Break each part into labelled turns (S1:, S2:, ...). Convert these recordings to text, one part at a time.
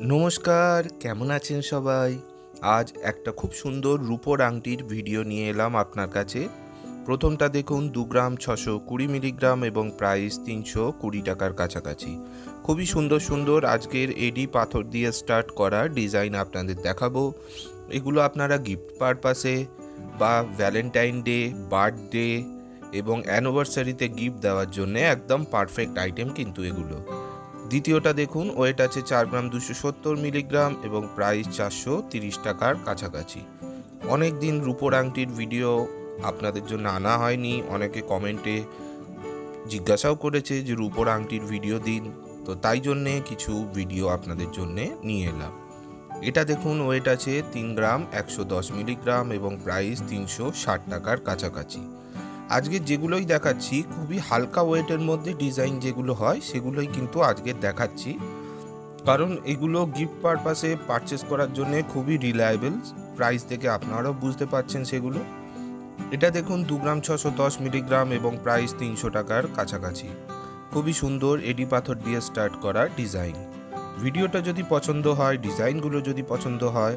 S1: নমস্কার, কেমন আছেন সবাই? আজ একটা খুব সুন্দর রূপোর আংটির ভিডিও নিয়ে এলাম আপনার কাছে। প্রথমটা দেখুন, দু গ্রাম ছশো কুড়ি মিলিগ্রাম এবং প্রাইস তিনশো কুড়ি টাকার কাছাকাছি। খুবই সুন্দর সুন্দর আজকের এডি পাথর দিয়ে স্টার্ট করা ডিজাইন আপনাদের দেখাবো। এগুলো আপনারা গিফট পারপাসে বা ভ্যালেন্টাইন ডে, বার্থডে এবং অ্যানিভার্সারিতে গিফট দেওয়ার জন্য একদম পারফেক্ট আইটেম কিন্তু এগুলো। দ্বিতীয়টা দেখুন, ওয়েট আছে চার গ্রাম দুশো সত্তর মিলিগ্রাম এবং প্রাইস চারশো তিরিশ টাকার কাছাকাছি। অনেক দিন রূপোর আংটির ভিডিও আপনাদের জন্য আনা হয়নি, অনেকে কমেন্টে জিজ্ঞাসাও করেছে যে রূপোর আংটির ভিডিও দিন, তো তাই জন্যে কিছু ভিডিও আপনাদের জন্য নিয়ে এলাম। এটা দেখুন, ওয়েট আছে তিন গ্রাম একশো দশ মিলিগ্রাম এবং প্রাইস তিনশো ষাট টাকার কাছাকাছি। আজকে যেগুলোই দেখাচ্ছি, খুবই হালকা ওয়েটের মধ্যে ডিজাইন যেগুলো হয়, সেগুলোই কিন্তু আজকে দেখাচ্ছি। কারণ এগুলো গিফট পারপাসে পারচেস করার জন্য খুবই রিলায়েবল। প্রাইস থেকে আপনারাও বুঝতে পারছেন সেগুলো। এটা দেখুন দু গ্রাম ছশো দশ মিলিগ্রাম এবং প্রাইস তিনশো টাকার কাছাকাছি। খুবই সুন্দর এডি পাথর দিয়ে স্টার্ট করা ডিজাইন। ভিডিওটা যদি পছন্দ হয়, ডিজাইনগুলো যদি পছন্দ হয়,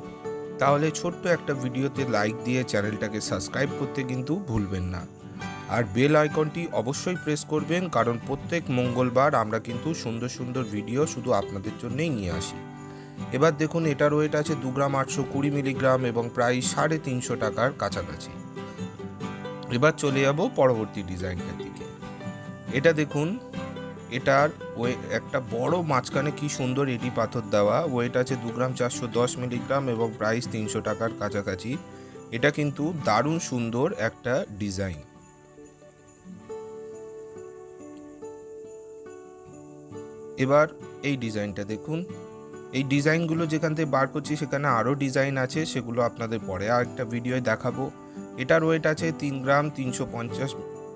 S1: তাহলে ছোট্ট একটা ভিডিওতে লাইক দিয়ে চ্যানেলটাকে সাবস্ক্রাইব করতে কিন্তু ভুলবেন না। আর বেল আইকনটি অবশ্যই প্রেস করবেন, কারণ প্রত্যেক মঙ্গলবার আমরা কিন্তু সুন্দর সুন্দর ভিডিও শুধু আপনাদের জন্যেই নিয়ে আসি। এবার দেখুন এটার ওয়েট আছে দু গ্রাম আটশো কুড়ি মিলিগ্রাম এবং প্রায় সাড়ে তিনশো টাকার কাছাকাছি। এবার চলে যাব পরবর্তী ডিজাইনটার দিকে। এটা দেখুন, এটার ওয়ে, একটা বড় মাঝখানে কি সুন্দর এটি পাথর দেওয়া। ওয়েট আছে দু গ্রাম চারশো দশ মিলিগ্রাম এবং প্রাইস তিনশো টাকার কাছাকাছি। এটা কিন্তু দারুণ সুন্দর একটা ডিজাইন এবার এই ডিজাইনটা দেখুন। এই ডিজাইনগুলো যেখান থেকে বার করছি, সেখানে আরও ডিজাইন আছে, সেগুলো আপনাদের পরে আর একটা ভিডিওয় দেখাবো। এটার ওয়েট আছে তিন গ্রাম তিনশো পঞ্চাশ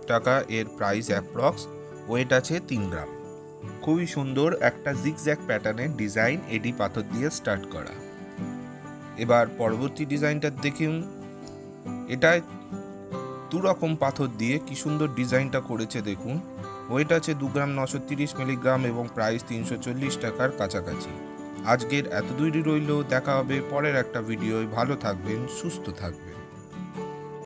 S1: টাকা, এর প্রাইস অ্যাপ্রক্স ওয়েট আছে তিন গ্রাম। খুবই সুন্দর একটা জিগজ্যাক প্যাটার্নের ডিজাইন এডি পাথর দিয়ে স্টার্ট করা। এবার পরবর্তী ডিজাইনটা দেখুন। এটায় দু রকম পাথর দিয়ে কি সুন্দর ডিজাইনটা করেছে দেখুন। ওয়েট আছে দু গ্রাম নশো তিরিশ মিলিগ্রাম এবং প্রাইস তিনশো চল্লিশ টাকার কাছাকাছি। আজকের এত দূরই রইল, দেখা হবে পরের একটা ভিডিওয়। ভালো থাকবেন, সুস্থ থাকবেন।